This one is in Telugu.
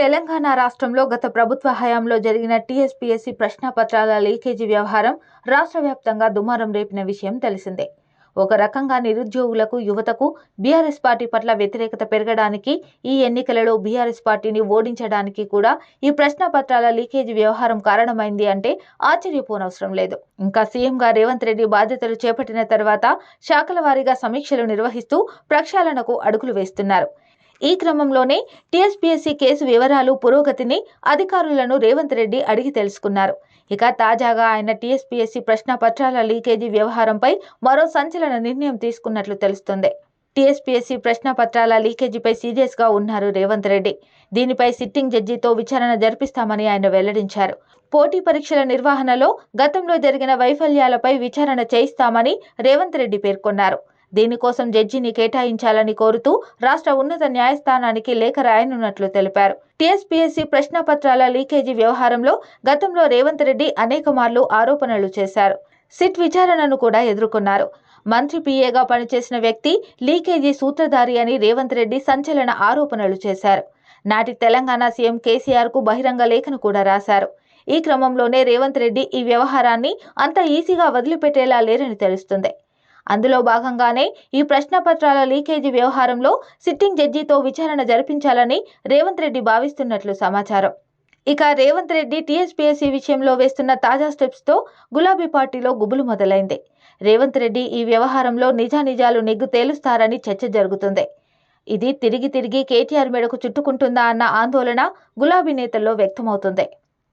తెలంగాణ రాష్ట్రంలో గత ప్రభుత్వ హయాంలో జరిగిన టీఎస్పీఎస్సీ ప్రశ్నపత్రాల లీకేజీ వ్యవహారం రాష్ట్ర వ్యాప్తంగా దుమారం రేపిన విషయం తెలిసిందే. ఒక రకంగా నిరుద్యోగులకు యువతకు బీఆర్ఎస్ పార్టీ పట్ల వ్యతిరేకత పెరగడానికి ఈ ఎన్నికలలో బీఆర్ఎస్ పార్టీని ఓడించడానికి కూడా ఈ ప్రశ్నపత్రాల లీకేజీ వ్యవహారం కారణమైంది అంటే ఆశ్చర్యపోనవసరం లేదు. ఇంకా సీఎంగా రేవంత్ రెడ్డి బాధ్యతలు చేపట్టిన తర్వాత శాఖల వారీగా సమీక్షలు నిర్వహిస్తూ ప్రక్షాళనకు అడుగులు వేస్తున్నారు. ఈ క్రమంలోనే టీఎస్పీఎస్సీ కేసు వివరాలు పురోగతిని అధికారులను రేవంత్ రెడ్డి అడిగి తెలుసుకున్నారు. ఇక తాజాగా ఆయన టీఎస్పీఎస్సీ ప్రశ్నపత్రాల లీకేజీ వ్యవహారంపై మరో సంచలన నిర్ణయం తీసుకున్నట్లు తెలుస్తుంది. టీఎస్పీఎస్సీ ప్రశ్నపత్రాల లీకేజీపై సీరియస్గా ఉన్నారు రేవంత్ రెడ్డి. దీనిపై సిట్టింగ్ జడ్జితో విచారణ జరిపిస్తామని ఆయన వెల్లడించారు. పోటీ పరీక్షల నిర్వహణలో గతంలో జరిగిన వైఫల్యాలపై విచారణ చేయిస్తామని రేవంత్ రెడ్డి పేర్కొన్నారు. దీనికోసం జడ్జిని కేటాయించాలని కోరుతూ రాష్ట్ర ఉన్నత న్యాయస్థానానికి లేఖ రాయనున్నట్లు తెలిపారు. టీఎస్పీఎస్సీ ప్రశ్నపత్రాల లీకేజీ వ్యవహారంలో గతంలో రేవంత్ రెడ్డి అనేక మార్లు ఆరోపణలు చేశారు. సిట్ విచారణను కూడా ఎదుర్కొన్నారు. మంత్రి పీఏగా పనిచేసిన వ్యక్తి లీకేజీ సూత్రధారి అని రేవంత్ రెడ్డి సంచలన ఆరోపణలు చేశారు. నాటి తెలంగాణ సీఎం కేసీఆర్కు బహిరంగ లేఖను కూడా రాశారు. ఈ క్రమంలోనే రేవంత్ రెడ్డి ఈ వ్యవహారాన్ని అంత ఈజీగా వదిలిపెట్టేలా లేరని తెలుస్తుంది. అందులో భాగంగానే ఈ ప్రశ్నపత్రాల లీకేజీ వ్యవహారంలో సిట్టింగ్ జడ్జితో విచారణ జరిపించాలని రేవంత్ రెడ్డి భావిస్తున్నట్లు సమాచారం. ఇక రేవంత్ రెడ్డి టీఎస్పీఎస్సీ విషయంలో వేస్తున్న తాజా స్టెప్స్తో గులాబీ పార్టీలో గుబులు మొదలైంది. రేవంత్ రెడ్డి ఈ వ్యవహారంలో నిజానిజాలు నెగ్గు తేలుస్తారని చర్చ జరుగుతుంది. ఇది తిరిగి తిరిగి కేటీఆర్ మెడకు చుట్టుకుంటుందా అన్న ఆందోళన గులాబీ నేతల్లో వ్యక్తమవుతుంది.